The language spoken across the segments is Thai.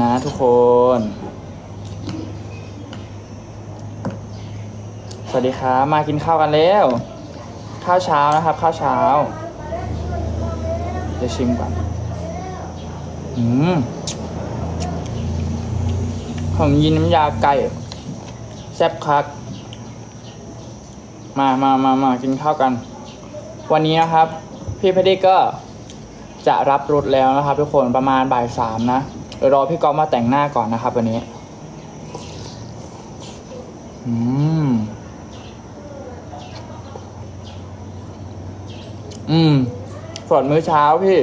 นะทุกคน สวัสดีครับมากินข้าวกันแล้ว ข้าวเช้านะครับ ข้าวเช้า เดี๋ยวชิมก่อน อืมผมยินน้ำยาไก่ แซ่บคัก มามามามากินข้าวกัน วันนี้นะครับ พี่เพดดี้ก็จะรับรถแล้วนะครับ ทุกคนประมาณบ่ายสามนะ ดี๋ยวรอพี่กอฟมาแต่งหน้าก่อนนะครับวันนี้ อืม อืมส่วนมื้อเช้าพี่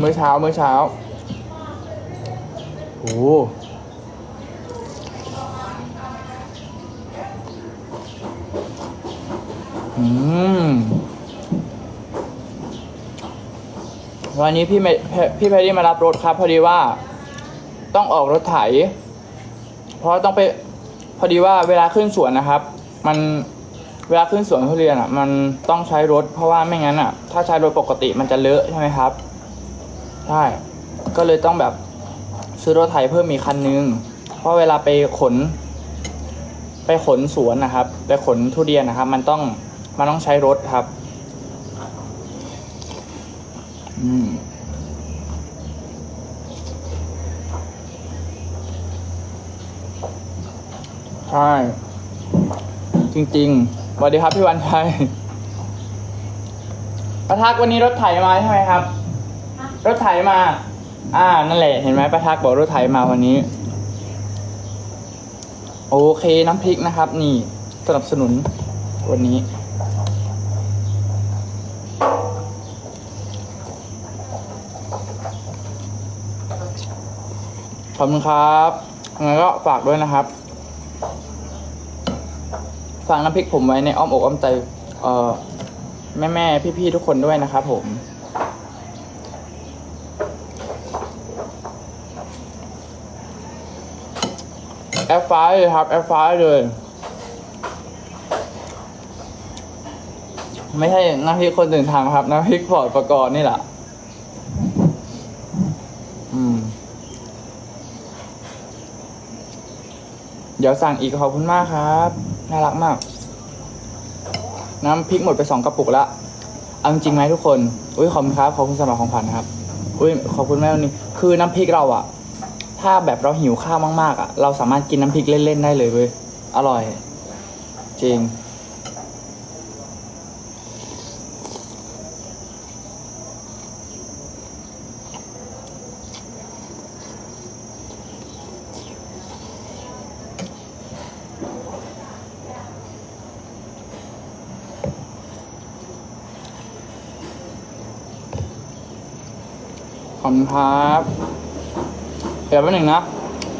มื้อเช้า มื้อเช้าโอ้อืมวันนี้พี่ไม่พี่แพรรี่มารับรถครับ พอดีว่า ต้องออกรถไถ เพราะต้องไปพอดีว่าเวลาขึ้นสวนนะครับ มันเวลาขึ้นสวนทุเรียนอะ มันต้องใช้รถ เพราะว่าไม่งั้นอะ ถ้าใช้รถปกติมันจะเลอะใช่ไหมครับใช่ก็เลยต้องแบบซื้อรถไถเพิ่มอีกคันนึง เพราะเวลาไปขน ไปขนสวนนะครับ ไปขนทุเรียนนะครับ มันต้องมันต้องใช้รถครับ อืม ใช่ จริงๆสวัสดีครับพี่วันชัยประทักวันนี้รถไถมาใช่ไหมครับ รถไถมา อ่า นั่นแหละ เห็นไหมประทักบอกรถไถมาวันนี้ โอเคน้ำพริกนะครับ นี่สนับสนุนวันนี้ ขอบคุณครับยังไงก็ฝากด้วยนะครับ ฝากน้ำพริกผมไว้ในอ้อมอกอ้อมใจเอ่อแม่แม่พี่พี่ๆทุกคนด้วยนะครับผม แอฟฟล์เลยครับ แอฟฟล์เลย ไม่ใช่น้ำพริกคนตื่นทางครับน้ำพริกพอร์ตประกอบนี่แหละอืมเดี๋ยวสั่งอีกขอบคุณมากครับ น่ารักมาก น้ำพริกหมดไปสองกระปุกละเอาจริงไหมทุกคน อุ้ยขอบคุณครับ ขอบคุณสำหรับของขวัญนะครับ อุ้ยขอบคุณแม่วันนี้ คือน้ำพริกเราอะถ้าแบบเราหิวข้าวมากๆอะเราสามารถกินน้ำพริกเล่นๆได้เลยเว้ย อร่อย จริง อบคุณครับเดี๋ยวแป๊บหนึ่งนะ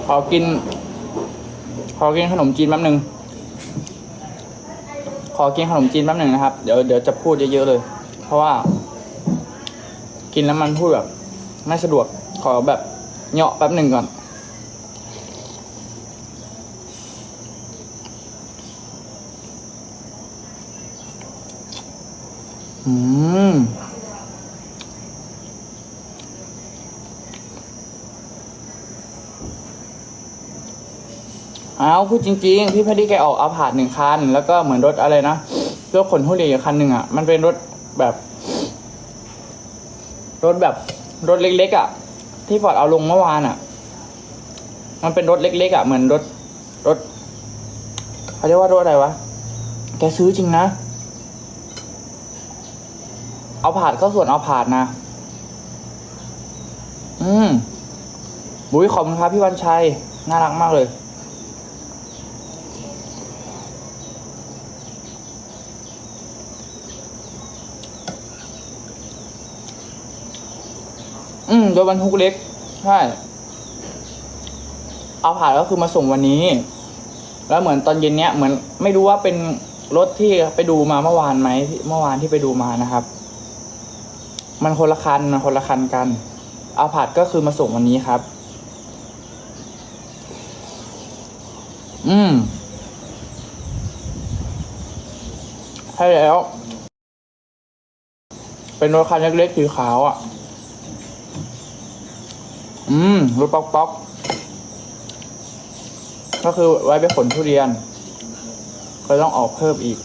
ขอกิน ขอกินขนมจีนแป๊บหนึ่งขอกินขนมจีนแป๊บหนึ่งนะครับ เดี๋ยวเดี๋ยวจะพูดเยอะๆเลย เพราะว่า กินแล้วมันพูดแบบ ไม่สะดวก ขอแบบเหาะแป๊บหนึ่งก่อน อืม อ้าวพูดจริง ๆ พี่พอดีแกออกอาผาดหนึ่งคัน แล้วก็เหมือนรถอะไรนะรถขนทุเรียนคันหนึ่งอะ มันเป็นรถแบบ รถแบบรถเล็กๆอะ ที่ฟอร์ดเอาลงเมื่อวานอะ มันเป็นรถเล็ก ๆ อะ เหมือนรถรถเขาเรียกว่ารถอะไรวะ แกซื้อจริงนะ เอาผาดก็ส่วนเอาผาดนะ อืมบุ้ยขอบคุณครับพี่วันชัย น่ารักมากเลย อืมโดยบรรทุกเล็ก ใช่ เอาผ่านก็คือมาส่งวันนี้ แล้วเหมือนตอนเย็นเนี้ยเหมือนไม่รู้ว่าเป็นรถที่ไปดูมาเมื่อวานไหมเมื่อวานที่ไปดูมานะครับ มันคนละคันมันคนละคันกัน เอาผาดก็คือมาส่งวันนี้ครับ อืมใช่แล้ว เป็นรถคันเล็กๆสีขาวอะ อืมรถป๊อกป๊อกก็คือไว้ไปขนทุเรียน ก็ต้องออกเพิ่มอีก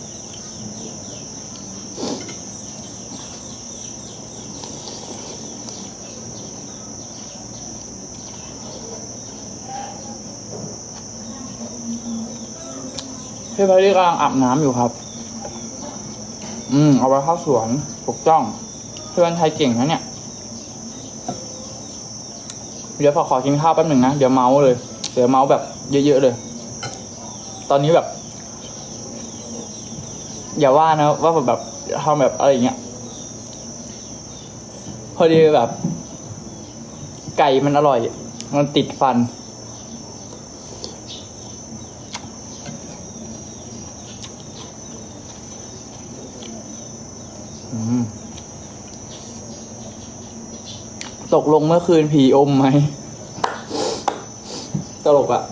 พี่พารีกำลังอาบน้ำอยู่ครับ อืม เอาไว้เข้าสวนถูกต้อง เพื่อนไทยเก่งนะเนี่ย เดี๋ยวพอขอกินข้าวแป๊บหนึ่งนะเดี๋ยวเมาส์เลยเดี๋ยวเมาส์แบบเยอะๆเลย ตอนนี้แบบ อย่าว่านะว่าแบบทำแบบอะไรอย่างเงี้ยพอดีแบบ ไก่มันอร่อย มันติดฟัน ตกลงเมื่อคืนผีอมไหม ตลกอะ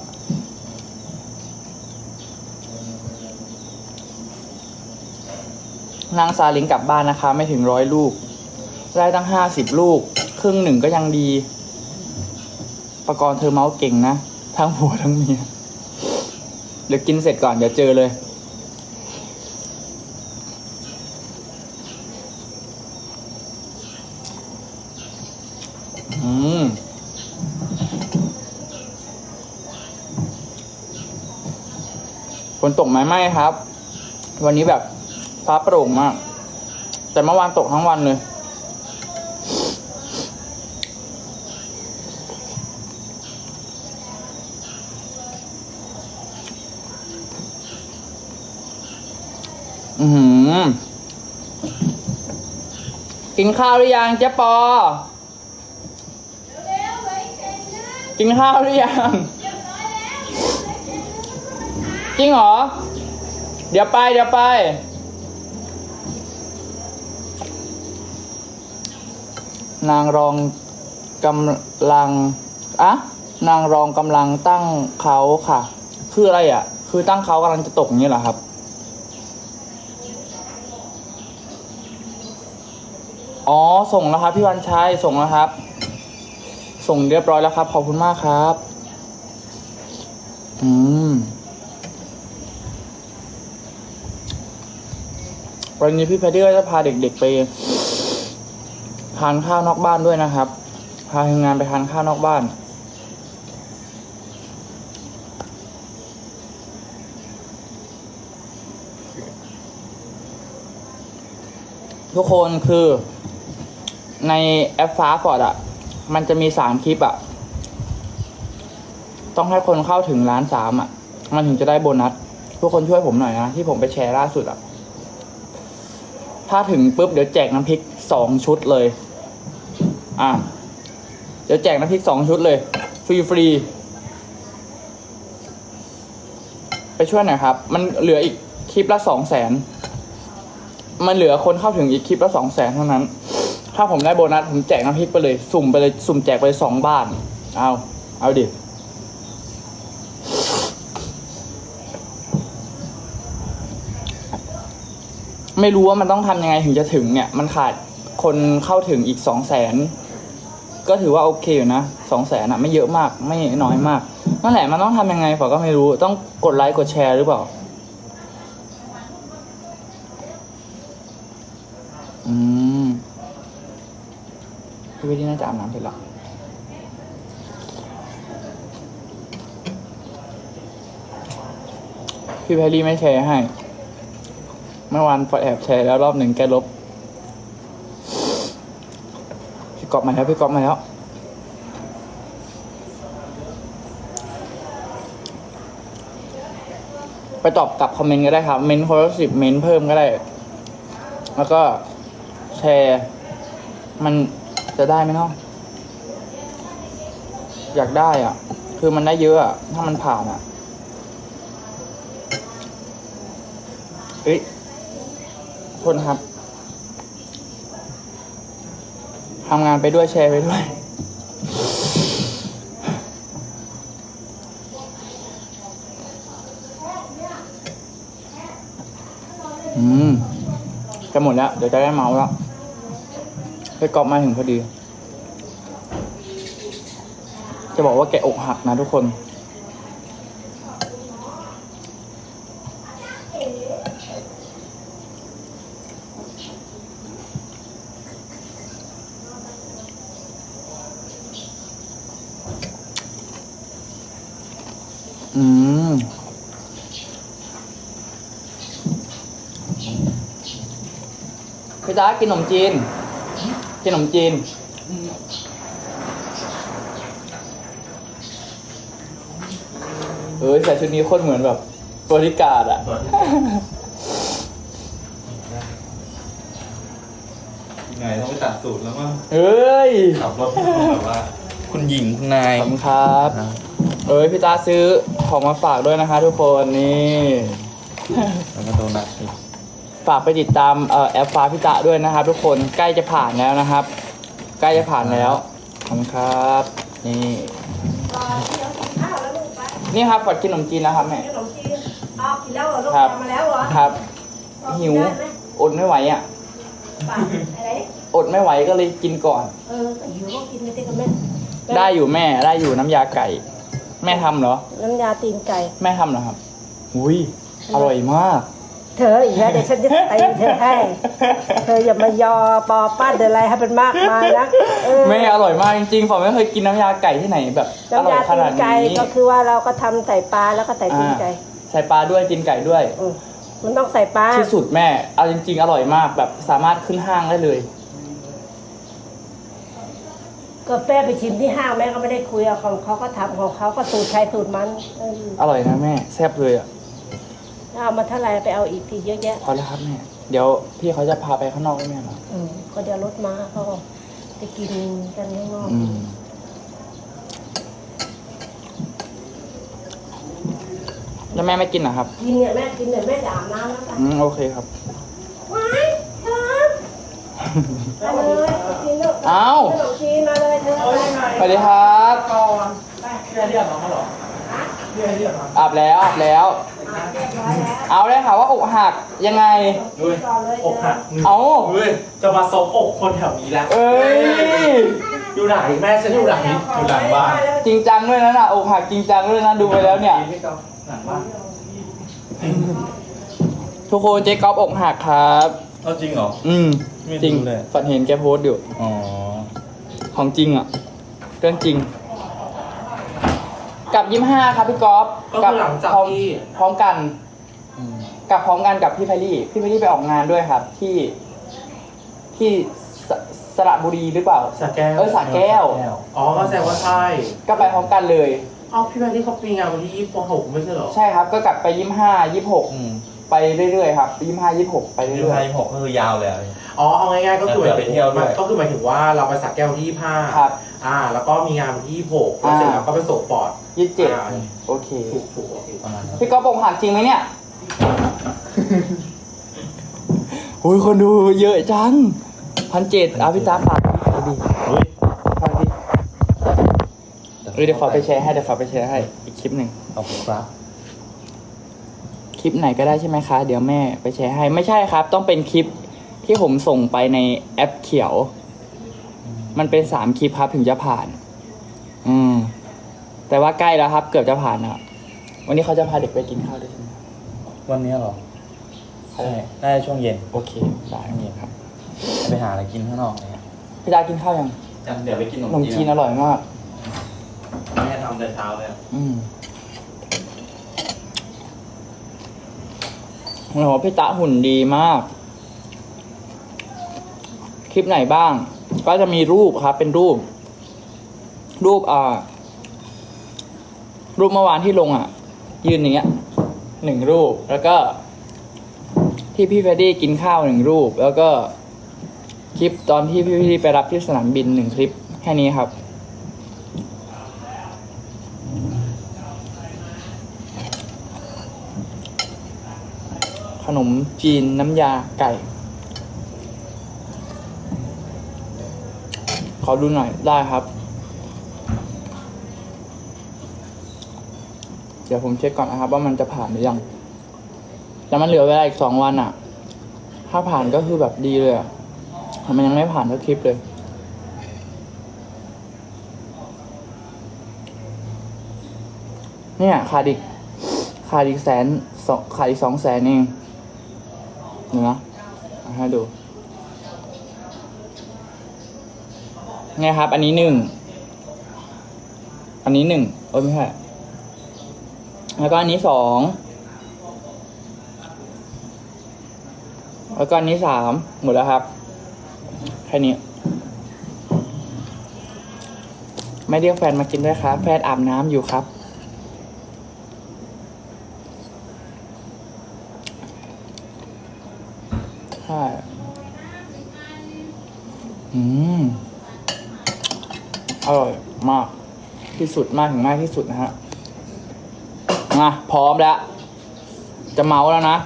นางซาลิงกลับบ้านนะคะ ไม่ถึงร้อยลูก ได้ตั้งห้าสิบลูก ครึ่งหนึ่งก็ยังดี ประกรณ์เธอเมาส์เก่งนะ ทั้งผัวทั้งเมีย เดี๋ยวกินเสร็จก่อน เดี๋ยวเจอเลย นตกไหมไม่ครับ วันนี้แบบฟ้าโปร่งมาก แต่เมื่อวานตกทั้งวันเลย อือหือกินข้าวหรือยังเจ๊ปอ กินข้าวหรือยัง จริงเหรอ เดี๋ยวไปเดี๋ยวไปนางรองกำลังอะนางรองกำลังตั้งเขาค่ะ คืออะไรอะ คือตั้งเขากำลังจะตกอย่างนี้เหรอครับ อ๋อ ส่งแล้วครับ พี่วันชัยส่งแล้วครับ ส่งเรียบร้อยแล้วครับ ขอบคุณมากครับ อืม วันนี้พี่แพดดี้ก็จะพาเด็กๆไปทานข้าวนอกบ้านด้วยนะครับ พาทีมงานไปทานข้าวนอกบ้านทุกคนคือในแอปฟ้าฟอร์ดอะ มันจะมีสามคลิปอะ ต้องให้คนเข้าถึงล้านสามอะ มันถึงจะได้โบนัส ทุกคนช่วยผมหน่อยนะ ที่ผมไปแชร์ล่าสุดอะ ถ้าถึงปุ๊บเดี๋ยวแจกน้ำพริกสองชุดเลย อะ เดี๋ยวแจกน้ำพริกสองชุดเลย ฟรีฟรีไปช่วยหน่อยครับ มันเหลืออีกคลิปละสองแสน มันเหลือคนเข้าถึงอีกคลิปละสองแสนเท่านั้น ถ้าผมได้โบนัสผมแจกน้ำพริกไปเลย สุ่มไปเลย สุ่มแจกไปเลยสองบ้าน เอา เอาดิ ไม่รู้ว่ามันต้องทำยังไงถึงจะถึงเนี่ย มันขาดคนเข้าถึงอีกสองแสนก็ถือว่าโอเคอยู่นะสองแสนอะไม่เยอะมากไม่น้อยมากนั่นแหละมันต้องทำยังไงฝอก็ไม่รู้ต้องกดไลค์กดแชร์หรือเปล่าอืมพี่วิทย์น่าจะอาบน้ำเสร็จแล้วพี่แพรรี่ไม่แชร์ให้ เมื่อวานฟอแอบแชร์แล้วรอบหนึ่งแกลบ พี่กอบมาแล้ว พี่กอบมาแล้ว ไปตอบกลับคอมเมนต์ก็ได้ครับ เมนต์คนละสิบเมนต์เพิ่มก็ได้ แล้วก็แชร์ มันจะได้ไหมเนาะอยากได้อะ คือมันได้เยอะอะ ถ้ามันผ่านอะเฮ้ย โทษนะครับทำงานไปด้วยแชร์ไปด้วย อืม จะหมดแล้ว เดี๋ยวจะได้เมาส์แล้วไปกอบมาถึงพอดี จะบอกว่าแกอกหักนะทุกคน กินขนมจีน กินขนมจีน เอ้ยใส่ชุดนี้โคตรเหมือนแบบบริการดอะไงต้องไปตัดสูตรแล้วว่าเอ้ย ขับรถให้ดูแบบว่า คุณหญิงคุณนายขอบคุณครับ เอ้ยพี่ตาซื้อของมาฝากด้วยนะคะทุกคนนี่ แล้วก็โดนัทอีก ฝากไปติดตามเอ่อแอปฟ้าพิตะด้วยนะครับ ทุกคนใกล้จะผ่านแล้วนะครับ ใกล้จะผ่านแล้วขอบคุณครับ นี่รอเดี๋ยวกินข้าวแล้วลูกไปนี่ครับฝัดกินขนมจีนนะครับแม่ ขนมจีนอ้าวกินแล้วเหรอลูกครับ ทำมาแล้วเหรอครับเอาหิว ได้ไหมอดไม่ไหวอะ ปากอะไรอดไม่ไหวก็เลยกินก่อน เออก็หิวก็กินไปติกับแม่ได้อยู่แม่ได้อยู่น้ำยาไก่ แม่ทำเหรอ น้ำยาตีนไก่ แม่ทำเหรอครับอุ้ยอร่อยมาก เธออีกแล้วเดี๋ยวฉันจะตีเธอให้เธออย่ามายอปอป้าเดอะไรให้เป็นมากมายนะเออแม่อร่อยมากจริงๆผมไม่เคยกินน้ำยาไก่ที่ไหนแบบอน้ำร่อยยาขตีนานดไก่นี้ก็คือว่าเราก็ทำใส่ปลาแล้วก็ใส่ตีนไก่ใส่ปลาด้วยกินไก่ด้วย อืมมันต้องใส่ปลาที่สุดแม่ เอาจริง ๆ อร่อยมากแบบสามารถขึ้นห้างได้เลย ก็แป้ไปชิมที่ห้างแม่ก็ไม่ได้คุยเอาของเขาก็ทำของเขาก็สูตรใครสูตรมันเอออร่อยนะแม่แซ่บเลยอะ แล้วเอามาเท่าไหร่ไปเอาอีกทีเยอะแยะพอแล้วครับแม่ เดี๋ยวพี่เขาจะพาไปข้างนอกได้ไหมเหรออืมก็เดี๋ยวรถมาเขาก็ไปกินกันข้างนอก อืม แล้วแม่ไม่กินเหรอครับ กินเนี่ยแม่กินเนี่ยแม่จะอาบน้ำแล้วกันอืมโอเคครับ ว้ายเธอมาเลยกินลูกเอ้า ขนมจีนมาเลยเธอไปสวัสดีครับพี่เรียกน้องมาหรออาบแล้วอาบแล้วเรียบร้อยแล้ว เอาได้ค่ะว่าอกหักยังไงด้วยก่อนเลยอกหักเอาเฮ้ยจะมาซบอกคนแถวนี้แล้วเอ้ย อยู่ไหนแม่ฉันอยู่หลังนี้อยู่หลังบ้านจริงจังด้วยนะน่ะอกหักจริงจังด้วยนะดูไปแล้วเนี่ยพี่ก๊อฟหลังบ้านทุกคนเจ๊ก๊อฟอกหักครับ เอาจริงเหรอ อืมไม่รู้จริงเลย ฝันเห็นแกโพสต์อยู่อ๋อ ของจริงอะเรื่องจริง กับยี่ห้าครับพี่ก๊อฟก็คือหลังจากพร้อมที่ พร้อมกัน อืมกับพร้อมกันกับพี่แพรรี่ พี่แพรรี่ไปออกงานด้วยครับ ที่ที่สสระบุรีหรือเปล่า สระแก้วเออสระแก้วอ๋อก็แสดงว่าใช่ก็ไปพร้อมกันเลย เอ้าพี่แม่ที่เขาปีงานวันที่ยี่สิบหกไม่ใช่เหรอ ใช่ครับ ก็กลับไปยี่ห้ายี่หกอืมไปเรื่อยๆครับยี่ห้ายี่หกไปยี่เรื่อยห้ายี่หกก็คือยาวเลยอะ อ๋อเอาง่ายๆก็คือหแล้วมายเผื่อถึงไปเที่ยวด้วย ก็คือหมายถึงว่าเราไปสักแก้วที่ยี่ห้าๆครับ อ่า แล้วก็มีงานวันที่ยี่หกแล้วเสร็จแล้วก็ไปโสดปอด ยี่เจ็ดอ่าโอเคถูกถูกโอเค ประมาณนั้นพี่ก๊อฟอกหักจริงไหมเนี่ย โอ้ยคนดูเยอะจังพันเจ็ดเอาพี่ตาฝากเอาดิเฮ้ยฝากดิเออเดี๋ยวฝากไปแชร์ให้เดี๋ยวฝากไปแชร์ให้อีกคลิปหนึ่งขอบคุณครับคลิปไหนก็ได้ใช่ไหมคะ เดี๋ยวแม่ไปแชร์ให้ไม่ใช่ครับ ต้องเป็นคลิปที่ผมส่งไปในแอปเขียว มันเป็นสามคลิปครับถึงจะผ่าน อืม แต่ว่าใกล้แล้วครับ เกือบจะผ่านแล้ววันนี้เขาจะพาเด็กไปกินข้าวด้วยใช่ไหมวันนี้เหรอใช่ใช่น่าจะช่วงเย็นโอเคได้ช่วงเย็นครับไปหาอะไรกินข้างนอกอะไรเงี้ยพี่ดากินข้าวยังจันเดี๋ยวไปกินขขนนมมจีจีนนอร่อยมาก แม่ทำแต่เช้าเลยอะอืมโอ้โหพี่ตาหุ่นดีมาก คลิปไหนบ้าง ก็จะมีรูปครับ เป็นรูป รูปอ่า รูปเมื่อวานที่ลงอะ ยืนอย่างเงี้ยหนึ่งรูปแล้วก็ ที่พี่เฟรดดี้กินข้าวหนึ่งรูป แล้วก็ คลิปตอนที่พี่เฟรดดี้ไปรับที่สนามบินหนึ่งคลิปแค่นี้ครับ ขนมจีนน้ำยาไก่ ขอดูหน่อยได้ครับ เดี๋ยวผมเช็คก่อนนะครับ ว่ามันจะผ่านหรือยัง แต่มันเหลือเวลาอีกสองวันอะถ้าผ่านก็คือแบบดีเลยอะแต่มันยังไม่ผ่านสักคลิปเลย เนี่ยขาดอีกขาดอีกแสนสองขาดอีกสองแสนเองเดี๋ยวนะเอให้ดูเนี่ยครับ อันนี้หนึ่ง อันนี้หนึ่งเออไม่ใช่ แล้วก็อันนี้สองแล้วก็อันนี้สามหมดแล้วครับ แค่นี้ ไม่เรียกแฟนมากินด้วยครับ แฟนอาบน้ำอยู่ครับ ใช่ อืม อร่อยมาก ที่สุดมากถึงมากที่สุดนะฮะ มาพร้อมแล้ว จะเมาแล้วนะ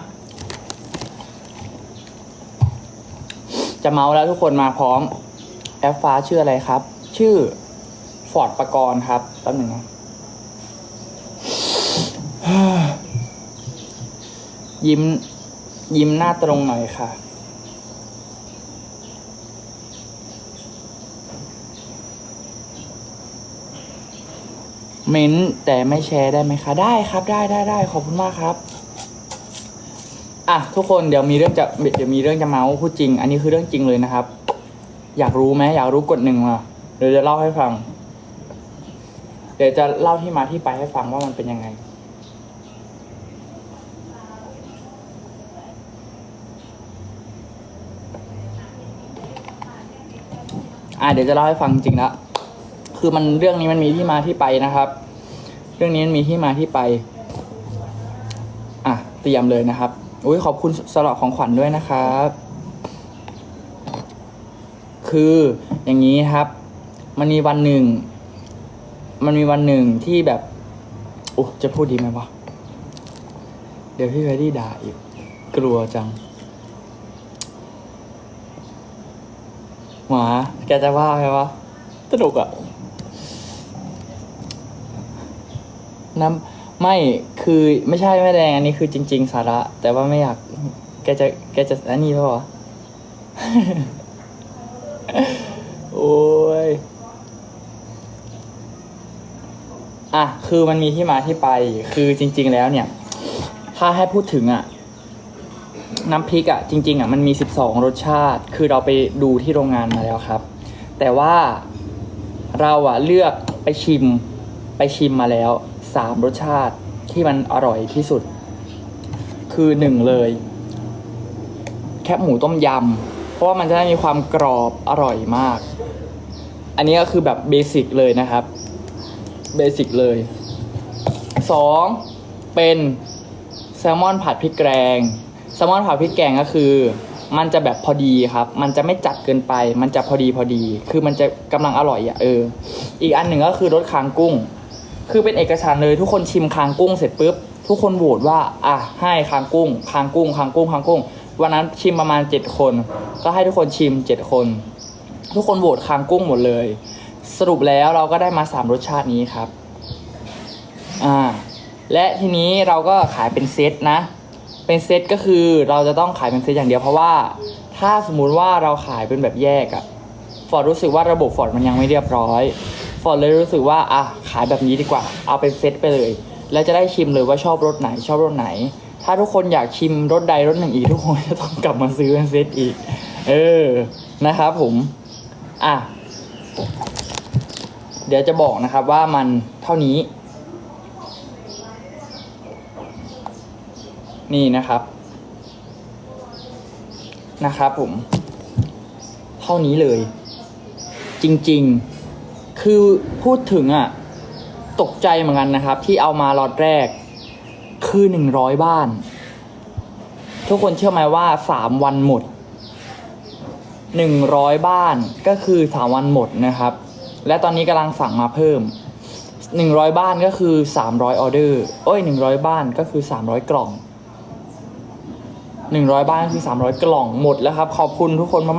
จะเมาแล้วทุกคนมาพร้อม แอปฟ้าชื่ออะไรครับ ชื่อฟอร์ดประกรณ์ครับแป๊บหนึ่งนะยิ้มยิ้มหน้าตรงหน่อยค่ะ เม้นแต่ไม่แชร์ได้ไหมคะ ได้ครับได้ได้ได้ขอบคุณมากครับอะทุกคนเดี๋ยวมีเรื่องจะเดี๋ยวมีเรื่องจะเมาส์พูดจริง อันนี้คือเรื่องจริงเลยนะครับ อยากรู้ไหมอยากรู้กดหนึ่งมาเดี๋ยวจะเล่าให้ฟัง เดี๋ยวจะเล่าที่มาที่ไปให้ฟังว่ามันเป็นยังไง อะเดี๋ยวจะเล่าให้ฟังจริงละคือมันเรื่องนี้มันมีที่มาที่ไปนะครับ รื่องนี้มีที่มาที่ไป อะ เตรียมเลยนะครับ อุ้ยขอบคุณสำหรับของขวัญด้วยนะครับ คืออย่างนี้ครับ มันมีวันหนึ่ง มันมีวันหนึ่งที่แบบโอ้จะพูดดีไหมวะ เดี๋ยวพี่แวดดี้ด่าอีก กลัวจังหมาแกจะว่าไหมวะสนุกอะ น้ำไม่คือไม่ใช่แม่แดงอันนี้คือจริง ๆ สาระ แต่ว่าไม่อยาก แกจะแกจะอันนี้ปะวะ โอ้ยอะคือมันมีที่มาที่ไปคือจริง ๆ แล้วเนี่ย ถ้าให้พูดถึงอะน้ำพริกอะจริง ๆอะมันมี 12 รสชาติ คือเราไปดูที่โรงงานมาแล้วครับ แต่ว่าเราอะเลือกไปชิมไปชิมมาแล้ว 3รสชาติที่มันอร่อยที่สุด คือหนึ่งเลย แคบหมูต้มยำเพราะว่ามันจะได้มีความกรอบอร่อยมาก อันนี้ก็คือแบบเบสิกเลยนะครับเบสิกเลยสองเป็นแซลมอนผัดพริกแกงแซลมอนผัดพริกแกงก็คือ มันจะแบบพอดีครับ มันจะไม่จัดเกินไป มันจะพอดีพอดี คือมันจะกำลังอร่อยอะเออ อีกอันหนึ่งก็คือรสคางกุ้ง คือเป็นเอกฉันท์เลยทุกคนชิมคางกุ้งเสร็จปุ๊บทุกคนโหวตว่าอะให้คางกุ้งคางกุ้งคางกุ้งคางกุ้ง วันนั้นชิมประมาณเจ็ดคน ก็ให้ทุกคนชิมเจ็ดคน ทุกคนโหวตคางกุ้งหมดเลย สรุปแล้วเราก็ได้มาสามรสชาตินี้ครับอ่าและทีนี้เราก็ขายเป็นเซตนะ เป็นเซตก็คือเราจะต้องขายเป็นเซตอย่างเดียวเพราะว่า ถ้าสมมุติว่าเราขายเป็นแบบแยกอะฟอร์ดรู้สึกว่าระบบฟอร์ดมันยังไม่เรียบร้อย ฟอร์ดเลยรู้สึกว่าอะขายแบบนี้ดีกว่า เอาเป็นเซตไปเลย แล้วจะได้ชิมเลยว่าชอบรสไหนชอบรสไหน ถ้าทุกคนอยากชิมรสใดรสหนึ่งอีกทุกคนจะต้องกลับมาซื้อเป็นเซตอีก เออนะครับผมอะเดี๋ยวจะบอกนะครับว่ามันเท่านี้ นี่นะครับ นะครับผม เท่านี้เลย จริง ๆ คือพูดถึงอะตกใจเหมือนกันนะครับ ที่เอามาล็อตแรก คือหนึ่งร้อยบ้าน ทุกคนเชื่อไหมว่าสามวันหมดหนึ่งร้อยบ้านก็คือสามวันหมดนะครับ และตอนนี้กำลังสั่งมาเพิ่มหนึ่งร้อยบ้านก็คือสามร้อยออเดอร์โอ้ยหนึ่งร้อยบ้านก็คือสามร้อยกล่องหนึ่งร้อยบ้านก็คือสามร้อยกล่องหมดแล้วครับ ขอบคุณทุกคนมาก